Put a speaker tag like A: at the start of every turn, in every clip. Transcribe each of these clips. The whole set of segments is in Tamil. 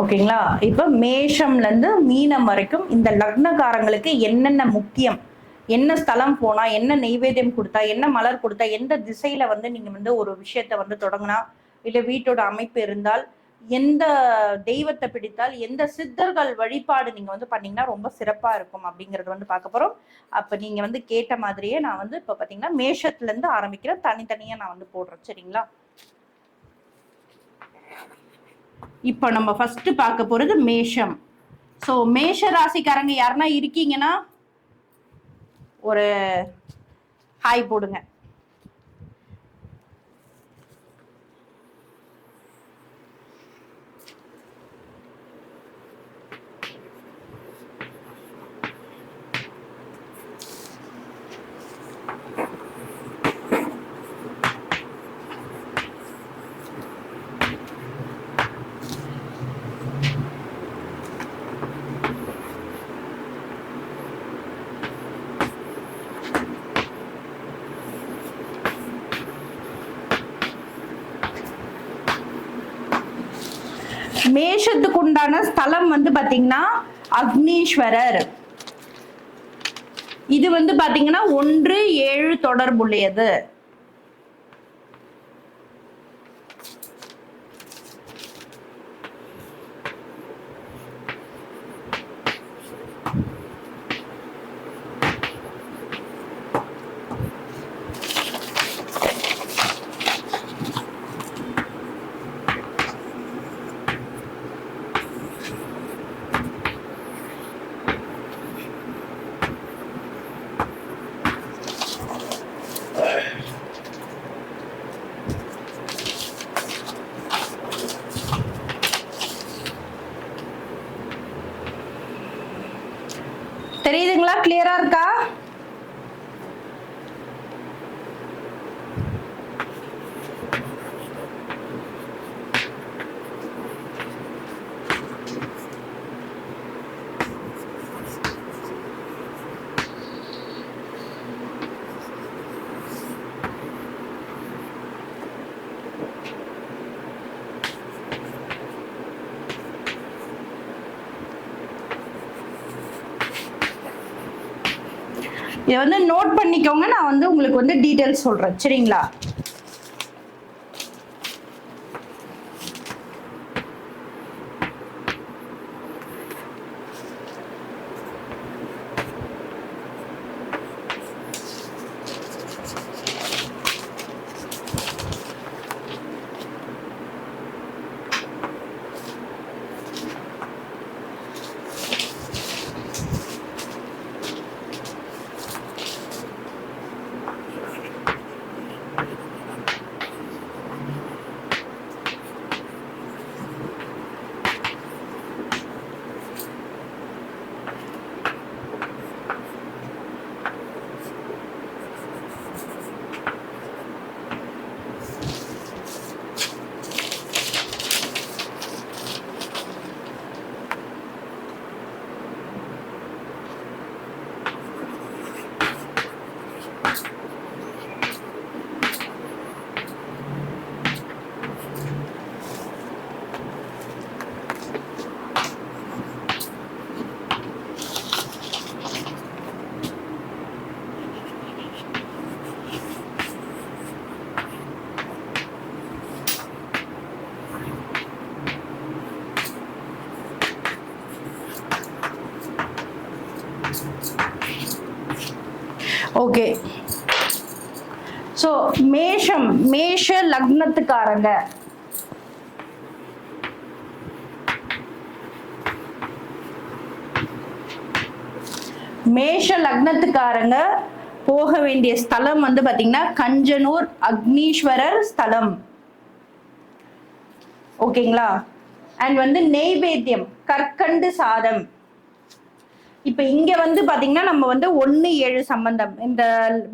A: ஓகேங்களா? இப்போ மேஷம்ல இருந்து மீனம் வரைக்கும் இந்த லக்னக்காரங்களுக்கு என்னென்ன முக்கியம்? என்ன ஸ்தலம் போனா என்ன நெய்வேத்தியம் கொடுத்தா என்ன மலர் கொடுத்தா எந்த திசையில வந்து நீங்க வந்து ஒரு விஷயத்த வந்து தொடங்கினா இல்ல வீட்டோட அமைப்பு இருந்தால் எந்த தெய்வத்தை பிடித்தால் எந்த சித்தர்கள் வழிபாடு நீங்க வந்து பண்ணீங்கன்னா ரொம்ப சிறப்பா இருக்கும் அப்படிங்கறது வந்து பார்க்க போறோம். அப்ப நீங்க வந்து கேட்ட மாதிரியே நான் வந்து இப்ப பாத்தீங்கன்னா மேஷத்துல இருந்து ஆரம்பிக்கிறேன். தனித்தனியா நான் வந்து போடுறேன். சரிங்களா? இப்போ நம்ம ஃபர்ஸ்ட் பார்க்க போறது மேஷம். ஸோ மேஷ ராசிக்காரங்க யாருன்னா இருக்கீங்கன்னா ஒரு ஹாய் போடுங்க. மேஷத்துக்கு உண்டான ஸ்தலம் வந்து பாத்தீங்கன்னா அக்னீஸ்வரர். இது வந்து பாத்தீங்கன்னா ஒன்று ஏழு தொடர்புடையது. தெரியுதுங்களா கிளியரா இருக்கா இதை வந்து நோட் பண்ணிக்கோங்க. நான் வந்து உங்களுக்கு வந்து டீட்டெயில்ஸ் சொல்கிறேன் சரிங்களா? ஓகே ஸோ மேஷம் மேஷ லக்னத்துக்காரங்க. மேஷ லக்னத்துக்காரங்க போக வேண்டிய ஸ்தலம் வந்து பார்த்தீங்கன்னா கஞ்சனூர் அக்னீஸ்வரர் ஸ்தலம். ஓகேங்களா அண்ட் வந்து நெய்வேத்தியம் கற்கண்டு சாதம். இப்ப இங்க வந்து பாத்தீங்கன்னா நம்ம வந்து ஒன்னு ஏழு சம்பந்தம். இந்த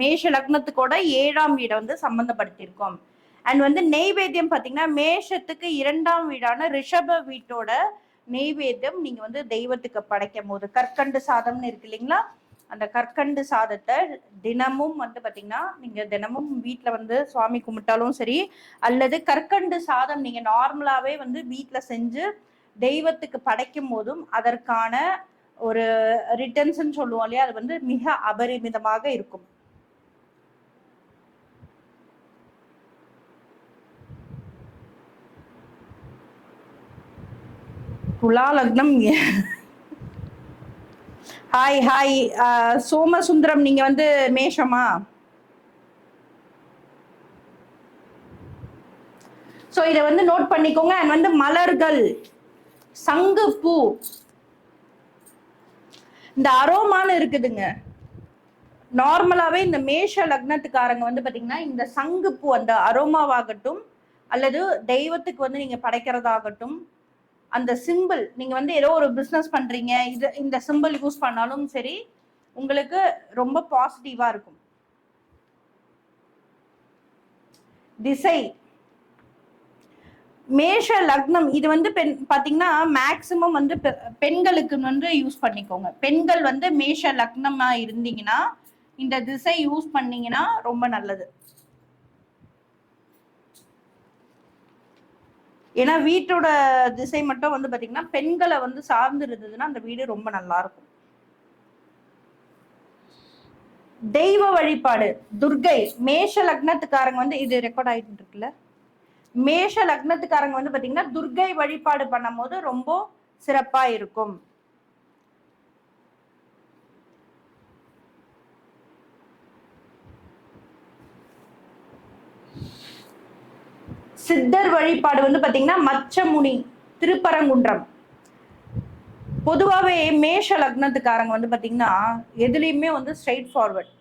A: மேஷ லக்னத்துக்கூட ஏழாம் வீடை வந்து சம்பந்தப்படுத்தியிருக்கோம். அண்ட் வந்து நெய்வேத்தியம் பாத்தீங்கன்னா மேஷத்துக்கு இரண்டாம் வீடான ரிஷப வீட்டோட நெய்வேத்தியம் நீங்க வந்து தெய்வத்துக்கு படைக்கும் போது கற்கண்டு சாதம்னு இருக்கு இல்லைங்களா? அந்த கற்கண்டு சாதத்தை தினமும் வந்து பாத்தீங்கன்னா நீங்க தினமும் வீட்டுல வந்து சுவாமி கும்பிட்டாலும் சரி அல்லது கற்கண்டு சாதம் நீங்க நார்மலாவே வந்து வீட்டுல செஞ்சு தெய்வத்துக்கு படைக்கும் போதும் அதற்கான ஒரு ரிட்டர்ன்ஸ் சொல்லுவோம் இல்லையா? அது வந்து மிக அபரிமிதமாக இருக்கும். துலா லக்னம் ஹாய் ஹாய் சோமசுந்தரம் நீங்க வந்து மேஷமா? ஸோ இதை வந்து நோட் பண்ணிக்கோங்க. அண்ட் வந்து மலர்கள் சங்கு பூ இந்த அரோமான்னு இருக்குதுங்க. நார்மலாகவே இந்த மேஷ லக்னத்துக்காரங்க வந்து பார்த்தீங்கன்னா இந்த சங்கு அந்த அரோமாவாகட்டும் அல்லது தெய்வத்துக்கு வந்து நீங்கள் படைக்கிறதாகட்டும் அந்த சிம்பிள் நீங்கள் வந்து ஏதோ ஒரு பிஸ்னஸ் பண்ணுறீங்க இது இந்த சிம்பிள் யூஸ் பண்ணாலும் சரி உங்களுக்கு ரொம்ப பாசிட்டிவாக இருக்கும். திசை மேஷ லக்னம் இது வந்து பெண் பாத்தீங்கன்னா மேக்சிமம் வந்து பெ- பெண்களுக்கு வந்து யூஸ் பண்ணிக்கோங்க. பெண்கள் வந்து மேஷ லக்னமா இருந்தீங்கன்னா இந்த திசை யூஸ் பண்ணீங்கன்னா ரொம்ப நல்லது. ஏன்னா வீட்டோட திசை மட்டும் வந்து பாத்தீங்கன்னா பெண்களை வந்து சார்ந்து இருந்ததுன்னா அந்த வீடு ரொம்ப நல்லா இருக்கும் தெய்வ வழிபாடு துர்கை மேஷ லக்னத்துக்காரங்க வந்து இது ரெக்கார்ட் ஆயிட்டு இருக்குல்ல மேஷ லக்னத்துக்காரங்க வந்து பாத்தீங்கன்னா துர்கை வழிபாடு பண்ணும்போது ரொம்ப சிறப்பா இருக்கும். சித்தர் வழிபாடு வந்து பாத்தீங்கன்னா மச்சமுனி திருப்பரங்குன்றம். பொதுவாகவே மேஷ லக்னத்துக்காரங்க வந்து பாத்தீங்கன்னா எதுலேயுமே வந்து ஸ்ட்ரைட் ஃபார்வர்ட்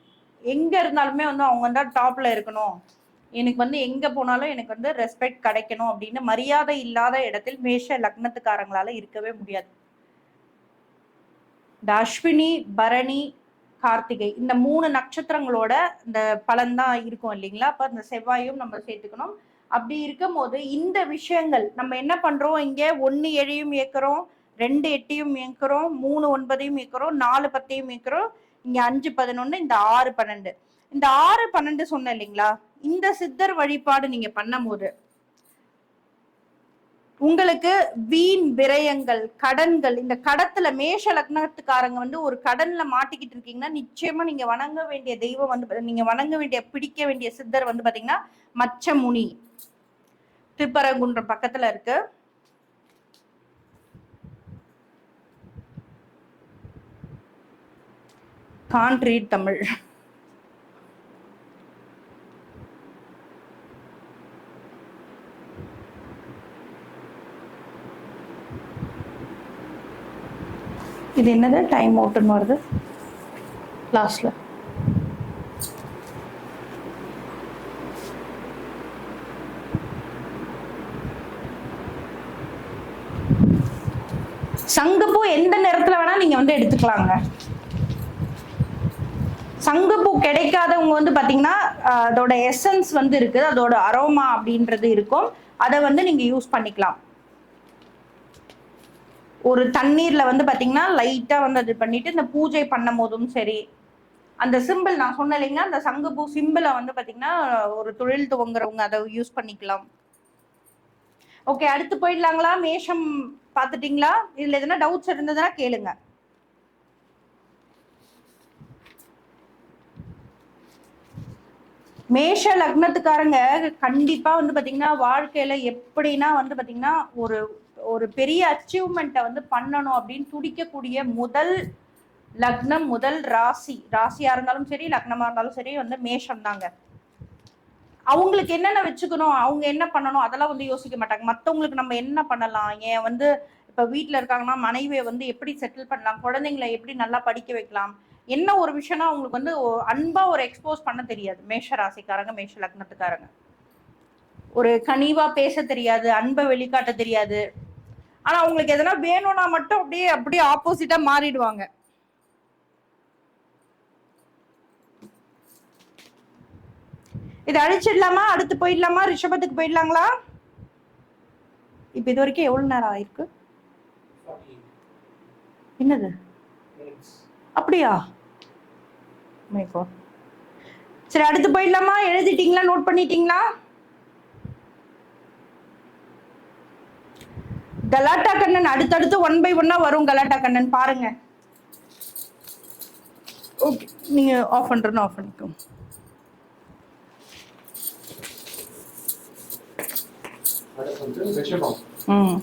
A: எங்க இருந்தாலுமே வந்து அவங்க தான் டாப்ல இருக்கணும். எனக்கு வந்து எங்க போனாலும் எனக்கு வந்து ரெஸ்பெக்ட் கிடைக்கணும் அப்படின்னு மரியாதை இல்லாத இடத்தில் மேஷ லக்னத்துக்காரங்களால இருக்கவே முடியாது. இந்த அஸ்வினி பரணி கார்த்திகை இந்த மூணு நட்சத்திரங்களோட இந்த பலன் தான் இருக்கும் இல்லைங்களா? அப்ப இந்த செவ்வாயும் நம்ம சேர்த்துக்கணும். அப்படி இருக்கும் போது இந்த விஷயங்கள் நம்ம என்ன பண்றோம் இங்க? ஒன்னு ஏழையும் இயக்குறோம் ரெண்டு எட்டையும் இயக்குறோம் மூணு ஒன்பதையும் இயக்குறோம் நாலு பத்தையும் இயக்குறோம் இங்க அஞ்சு பதினொன்னு இந்த ஆறு பன்னெண்டு. இந்த ஆறு பன்னெண்டு சொன்னேன் இல்லைங்களா? இந்த சித்தர் வழிபாடு நீங்க பண்ணும் போது உங்களுக்கு வீண் விரயங்கள் கடன்கள் இந்த கடத்துல மேஷ லக்னத்துக்காரங்க வந்து ஒரு கடன்ல மாட்டிக்கிட்டு இருக்கீங்கன்னா நிச்சயமா நீங்க வணங்க வேண்டிய தெய்வம் வந்து நீங்க வணங்க வேண்டிய பிடிக்க வேண்டிய சித்தர் வந்து பாத்தீங்கன்னா மச்சமுனி. திருப்பரங்குன்றம் பக்கத்துல இருக்கு. கான்ட்ரீட் தமிழ். இது என்னது? டைம் அவுட்னு வருது. லாஸ்ட்ல சங்கப்பூ எந்த நேரத்துல வேணா நீங்க வந்து எடுத்துக்கலாங்க. சங்கப்பூ கிடைக்காதவங்க வந்து பாத்தீங்கன்னா அதோட எசன்ஸ் வந்து இருக்குது. அதோட அரோமா அப்படின்றது இருக்கும். அதை வந்து நீங்க யூஸ் பண்ணிக்கலாம். ஒரு தண்ணீர்ல வந்து பாத்தீங்கன்னா லைட்டா வந்து அது பண்ணிட்டு இந்த பூஜை பண்ணும் போதும் சரி அந்த சிம்பிள் நான் சொன்னேன் இல்லைங்கன்னா அந்த சங்குப்பூ சிம்பிளை வந்து பாத்தீங்கன்னா ஒரு தொழில் துவங்குறவங்க அதை யூஸ் பண்ணிக்கலாம். ஓகே அடுத்து போயிடலாங்களா? மேஷம் பார்த்துட்டீங்களா? இதுல எதனா டவுட்ஸ் இருந்ததுன்னா கேளுங்க. மேஷ லக்னத்துக்காரங்க கண்டிப்பா வந்து பாத்தீங்கன்னா வாழ்க்கையில எப்படின்னா வந்து பாத்தீங்கன்னா ஒரு ஒரு பெரிய அச்சீவ்மெண்ட்டை வந்து பண்ணணும் அப்படின்னு துடிக்கக்கூடிய முதல் லக்னம் முதல் ராசி. ராசியா இருந்தாலும் சரி லக்னமா இருந்தாலும் சரி வந்து மேஷம் தாங்க. அவங்களுக்கு என்னென்ன வச்சுக்கணும் அவங்க என்ன பண்ணணும் அதெல்லாம் வந்து யோசிக்க மாட்டாங்க. மற்றவங்களுக்கு நம்ம என்ன பண்ணலாம்? ஏன் வந்து இப்ப வீட்டில் இருக்காங்கன்னா மனைவியை வந்து எப்படி செட்டில் பண்ணலாம்? குழந்தைங்களை எப்படி நல்லா படிக்க வைக்கலாம்? என்ன ஒரு விஷயம்னா அவங்களுக்கு வந்து அன்பா ஒரு எக்ஸ்போஸ் பண்ண தெரியாது. மேஷ ராசிக்காரங்க மேஷ லக்னத்துக்காரங்க. ஒரு கனிவா பேச தெரியாது அன்பை வெளிக்காட்ட தெரியாது. ஆனா அவங்களுக்கு எதனா வேணும்னா மட்டும் அப்படியே அப்படியே ஆப்போசிட்டா மாறிடுவாங்க. இதை அழிச்சிடலாமா? அடுத்து போயிடலாமா? ரிஷபத்துக்கு போயிடலாங்களா? இப்ப இது வரைக்கும் எவ்வளவு நேரம் ஆயிருக்கு? என்னது? அப்படியா? Oh சரி அடுத்து போயிடலாமா? எழுதிட்டீங்களா? நோட் பண்ணிட்டீங்களா? கலாட்டா கண்ணன் அடுத்தடுத்து ஒன் பை ஒன்னா வரும் கலாட்டா கண்ணன். பாருங்க. ஓகே நீங்க ஆஃப் பண்றேன்னு ஆஃப் பண்ணிக்கோங்க. ம்.